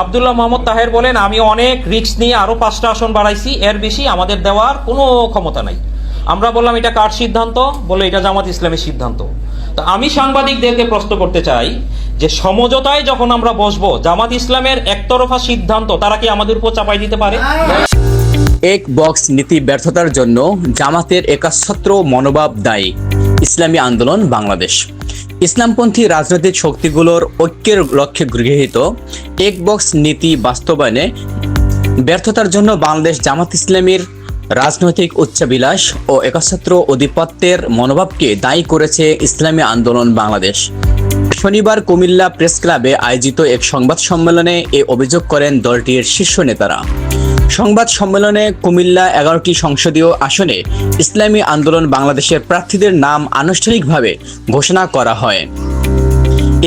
আবদুল্লাহ মোহাম্মদ তাহের বলেন, আমি অনেক রিস্ক নিয়ে আরও পাঁচটা আসন বাড়াইছি, এর বেশি আমাদের দেওয়ার কোনো ক্ষমতা নাই। আমরা বললাম, এটা কার সিদ্ধান্ত? বলে এটা জামাত ইসলামের সিদ্ধান্ত। তো আমি সাংবাদিকদেরকে প্রশ্ন করতে চাই যে, সমঝোতায় যখন আমরা বসবো, জামাত ইসলামের একতরফা সিদ্ধান্ত তারা কি আমাদের উপর চাপাই দিতে পারে? এক বক্স নীতি ব্যর্থতার জন্য জামাতের একাছত্র মনোভাব দায়ী। ইসলামী আন্দোলন, বাংলাদেশ। ইসলামপন্থী রাজনৈতিক শক্তিগুলোর ঐক্যের লক্ষ্যে গৃহীত এক বক্স নীতি বাস্তবায়নে ব্যর্থতার জন্য বাংলাদেশ জামাত ইসলামীর রাজনৈতিক উচ্চাবিলাস ও একাছত্র অধিপত্যের মনোভাবকে দায়ী করেছে ইসলামী আন্দোলন বাংলাদেশ। শনিবার কুমিল্লা প্রেস ক্লাবে আয়োজিত এক সংবাদ সম্মেলনে এ অভিযোগ করেন দলটির শীর্ষ নেতারা। সংবাদ সম্মেলনে কুমিল্লা এগারোটি সংসদীয় আসনে ইসলামী আন্দোলন বাংলাদেশের প্রার্থীদের নাম আনুষ্ঠানিকভাবে ঘোষণা করা হয়।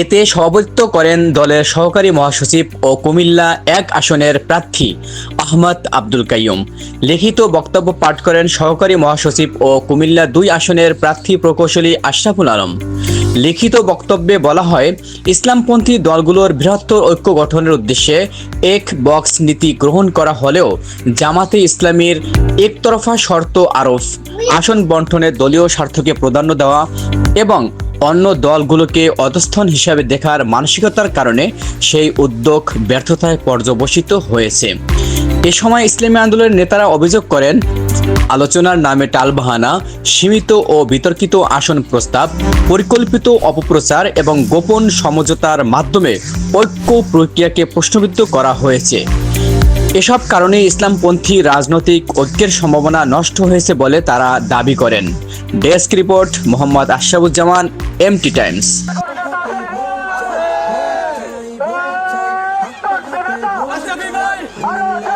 এতে সভাপতিত্ব করেন দলের সহকারী মহাসচিব ও কুমিল্লা এক আসনের প্রার্থী আহমদ আব্দুল কাইয়ুম। লিখিত বক্তব্য পাঠ করেন সহকারী মহাসচিব ও কুমিল্লা দুই আসনের প্রার্থী প্রকৌশলী আশরাফুল আলম। লিখিত বক্তব্যে বলা হয়, ইসলামপন্থী দলগুলোর বৃহত্তর ঐক্য গঠনের উদ্দেশ্যে এক বক্স নীতি গ্রহণ করা হলেও জামাতে ইসলামীর একতরফা শর্ত আরোপ। আসন বন্টনে দলীয় স্বার্থকে প্রাধান্য দেওয়া এবং অন্য দলগুলোকে অধস্থন হিসাবে দেখার মানসিকতার কারণে সেই উদ্যোগ ব্যর্থতায় পর্যবসিত হয়েছে। এ সময় ইসলামী আন্দোলনের নেতারা অভিযোগ করেন, আলোচনার নামে টালবাহানা, সীমিত ও বিতর্কিত আসন প্রস্তাব, পরিকল্পিত অপপ্রচার এবং গোপন সমঝোতার মাধ্যমে ঐক্য প্রক্রিয়াকে প্রশ্নবিদ্ধ করা হয়েছে। এসব কারণে ইসলামপন্থী রাজনৈতিক ঐক্যের সম্ভাবনা নষ্ট হয়েছে বলে তারা দাবি করেন। Desk report, Mohammad Ashrafuzzaman MT Times ভাই